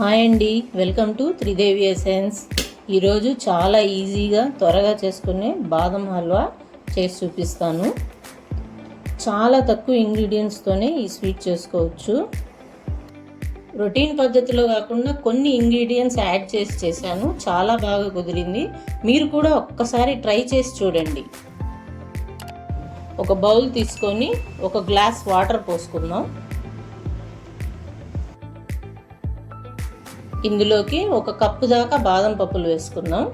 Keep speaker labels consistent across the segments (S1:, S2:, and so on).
S1: Hi అండి. Welcome to Tridevi essence. ఈరోజు చాలా ఈజీగా త్వరగా చేసుకునే బాదం హల్వా చేసి చూపిస్తాను. చాలా తక్కువ ఇంగ్రీడియంట్స్తోనే ఈ స్వీట్ చేసుకోవచ్చు. రొటీన్ పద్ధతిలో కాకుండా కొన్ని ఇంగ్రీడియంట్స్ యాడ్ చేసి చేశాను. చాలా బాగా కుదిరింది. మీరు కూడా ఒక్కసారి ట్రై చేసి చూడండి. ఒక బౌల్ తీసుకొని ఒక గ్లాస్ వాటర్ పోసుకుందాం. ఇందులోకి ఒక కప్పు దాకా బాదం పప్పులు వేసుకుందాం.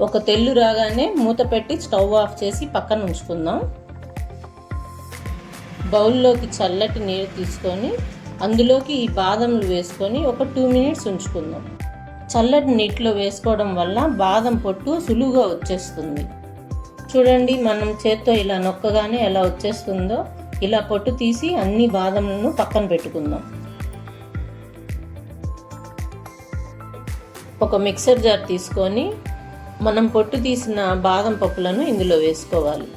S1: ఒక తెల్లు రాగానే మూత పెట్టి స్టవ్ ఆఫ్ చేసి పక్కన ఉంచుకుందాం. బౌల్లోకి చల్లటి నీరు తీసుకొని అందులోకి ఈ బాదంలు వేసుకొని ఒక టూ మినిట్స్ ఉంచుకుందాం. చల్లటి నీటిలో వేసుకోవడం వల్ల బాదం పొట్టు సులువుగా వచ్చేస్తుంది. చూడండి మనం చేత్తో ఇలా నొక్కగానే ఎలా వచ్చేస్తుందో. ఇలా పొట్టు తీసి అన్ని బాదంలను పక్కన పెట్టుకుందాం. ఒక మిక్సర్ జార్ తీసుకొని మనం పొట్టు తీసిన బాదం పప్పులను ఇందులో వేసుకోవాలి.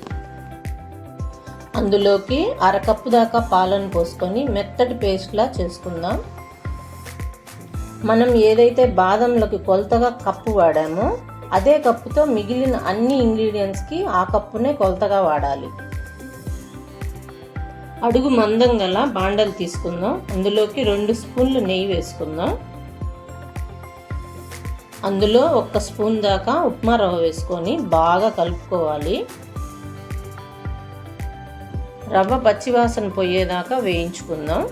S1: అందులోకి అరకప్పు దాకా పాలను పోసుకొని మెత్తటి పేస్ట్లా చేసుకుందాం. మనం ఏదైతే బాదంలోకి కొలతగా కప్పు వాడామో అదే కప్పుతో మిగిలిన అన్ని ఇంగ్రీడియంట్స్కి ఆ కప్పునే కొలతగా వాడాలి. అడుగు మందం గల బాండలు తీసుకుందాం. అందులోకి రెండు స్పూన్లు నెయ్యి వేసుకుందాం. అందులో ఒక్క స్పూన్ దాకా ఉప్మా రవ్వ వేసుకొని బాగా కలుపుకోవాలి. రవ్వ పచ్చివాసన పోయేదాకా వేయించుకుందాం.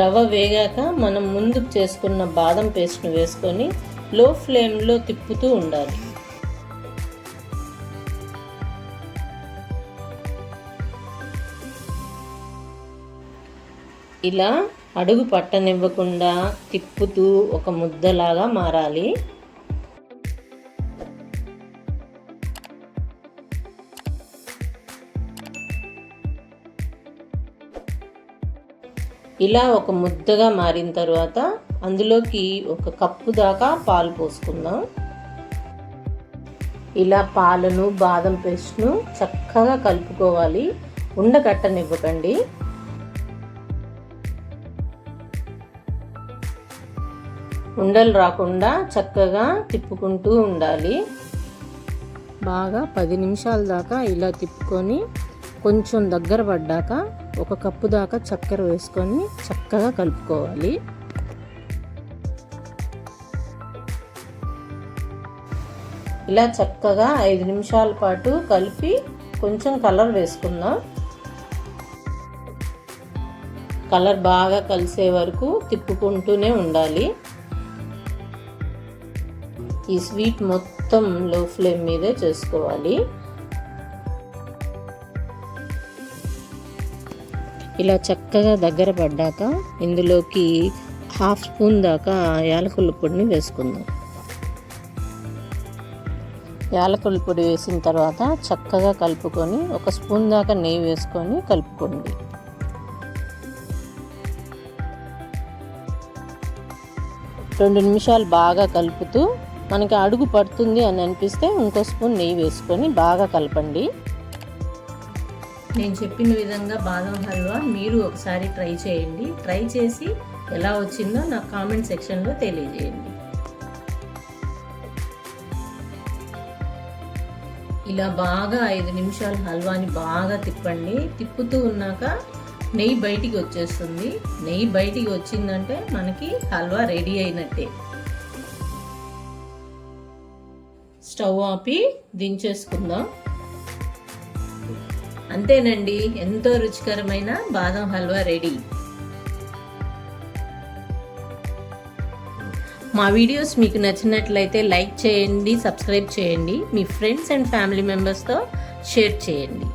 S1: రవ్వ వేగాక మనం ముందు చేసుకున్న బాదం పేస్ట్ను వేసుకొని లో ఫ్లేమ్లో తిప్పుతూ ఉండాలి. ఇలా అడుగు పట్టనివ్వకుండా తిప్పుతూ ఒక ముద్దలాగా మారాలి. ఇలా ఒక ముద్దగా మారిన తర్వాత అందులోకి ఒక కప్పు దాకా పాలు పోసుకుందాం. ఇలా పాలను బాదం పేస్ట్ను చక్కగా కలుపుకోవాలి. ఉండకట్టనివ్వకండి. ఉండలు రాకుండా చక్కగా తిప్పుకుంటూ ఉండాలి. బాగా పది నిమిషాల దాకా ఇలా తిప్పుకొని కొంచెం దగ్గర పడ్డాక ఒక కప్పు దాకా చక్కెర వేసుకొని చక్కగా కలుపుకోవాలి. ఇలా చక్కగా ఐదు నిమిషాల పాటు కలిపి కొంచెం కలర్ వేసుకుందాం. కలర్ బాగా కలిసే వరకు తిప్పుకుంటూనే ఉండాలి. ఈ స్వీట్ మొత్తం లో ఫ్లేమ్ మీదే చేసుకోవాలి. ఇలా చక్కగా దగ్గర పడ్డాక ఇందులోకి హాఫ్ స్పూన్ దాకా యాలకుల పొడిని వేసుకుందాం. యాలకుల పొడి వేసిన తర్వాత చక్కగా కలుపుకొని ఒక స్పూన్ దాకా నెయ్యి వేసుకొని కలుపుకోండి. రెండు నిమిషాలు బాగా కలుపుతూ మనకి అడుగు పడుతుంది అని అనిపిస్తే ఇంకో స్పూన్ నెయ్యి వేసుకొని బాగా కలపండి. నేను చెప్పిన విధంగా బాదం హల్వా మీరు ఒకసారి ట్రై చేయండి. ట్రై చేసి ఎలా వచ్చిందో నాకు కామెంట్ సెక్షన్లో తెలియజేయండి. ఇలా బాగా ఐదు నిమిషాలు హల్వాని బాగా తిప్పండి. తిప్పుతూ ఉన్నాక నెయ్యి బయటికి వచ్చేస్తుంది. నెయ్యి బయటికి వచ్చిందంటే మనకి హల్వా రెడీ అయినట్టే. స్టవ్ ఆపి దించేసుకుందాం. అంతేనండి ఎంతో రుచికరమైన బాదం హల్వా రెడీ. మా వీడియోస్ మీకు నచ్చినట్లయితే లైక్ చేయండి సబ్స్క్రైబ్ చేయండి మీ ఫ్రెండ్స్ అండ్ ఫ్యామిలీ మెంబర్స్తో షేర్ చేయండి.